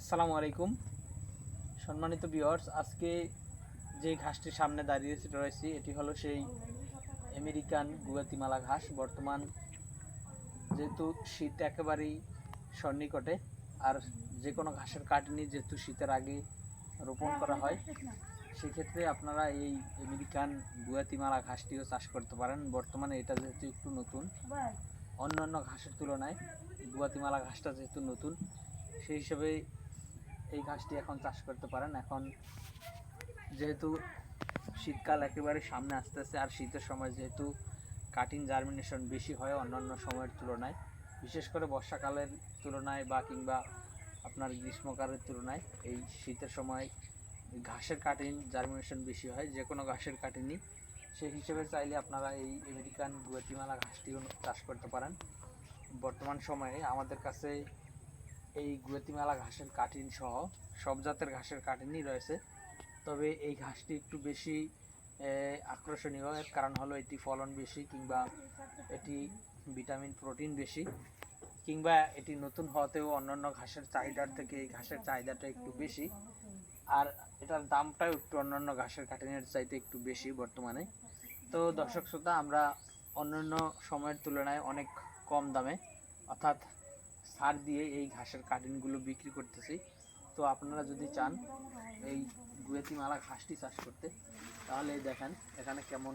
আসসালামু আলাইকুম। সম্মানিত ভিউয়ার্স, আজকে যে ঘাসটির সামনে দাঁড়িয়ে রয়েছি, এটি হলো সেই আমেরিকান গুয়াতিমালা ঘাস। বর্তমান যেহেতু শীত একেবারেই সন্নিকটে, আর যে কোনো ঘাসের কাটনি যেহেতু শীতের আগে রোপণ করা হয়, সেক্ষেত্রে আপনারা এই আমেরিকান গুয়াতিমালা ঘাসটিও চাষ করতে পারেন। বর্তমানে এটা যেহেতু একটু নতুন, অন্যান্য ঘাসের তুলনায় গুয়াতিমালা ঘাসটা যেহেতু নতুন, সেই হিসেবে এই ঘাসটি এখন চাষ করতে পারেন। এখন যেহেতু শীতকাল একেবারে সামনে আসতেছে আর শীতের সময় যেহেতু কাটিং জার্মিনেশন বেশি হয় অন্যান্য সময়ের তুলনায়, বিশেষ করে বর্ষাকালের তুলনায় বা কিংবা আপনার গ্রীষ্মকালের তুলনায় এই শীতের সময় ঘাসের কাটিং জার্মিনেশন বেশি হয়, যে কোনো ঘাসের কাটিংই সেই হিসেবে চাইলে আপনারা এই আমেরিকান গুয়াতিমালা ঘাসটিও চাষ করতে পারেন। বর্তমান সময়ে আমাদের কাছে এই গুয়াতিমালা ঘাসের কাটিং সহ সব জাতের ঘাসের কাটিনই রয়েছে। তবে এই ঘাসটি একটু বেশি আকর্ষণীয়। এর কারণ হলো এটি ফলন বেশি কিংবা এটি ভিটামিন, প্রোটিন বেশি কিংবা এটি নতুন হওয়াতেও অন্যান্য ঘাসের চাহিদার থেকে এই ঘাসের চাহিদাটা একটু বেশি। আর এটার দামটাও একটু অন্যান্য ঘাসের কাটিনের চাইতে একটু বেশি বর্তমানে। তো দর্শক শ্রোতা, আমরা অন্যান্য সময়ের তুলনায় অনেক কম দামে, অর্থাৎ সার দিয়ে এই ঘাসের কাটিনগুলো বিক্রি করতেছি। তো আপনারা যদি চান এই গুয়েতিমালা ঘাসটি চাষ করতে, তাহলে দেখেন, এখানে কেমন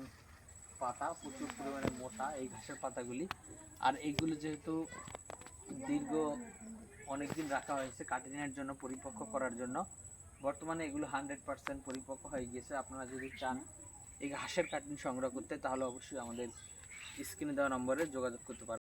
পাতা, প্রচুর পরিমাণে মোটা এই ঘাসের পাতাগুলি। আর এইগুলো যেহেতু দীর্ঘ অনেক দিন রাখা হয়েছে কাটিনের জন্য, পরিপক্ক করার জন্য, বর্তমানে এগুলো হান্ড্রেড পার্সেন্ট পরিপক্ক হয়ে গিয়েছে। আপনারা যদি চান এই ঘাসের কাটিন সংগ্রহ করতে, তাহলে অবশ্যই আমাদের স্ক্রিনে দেওয়া নম্বরে যোগাযোগ করতে পারেন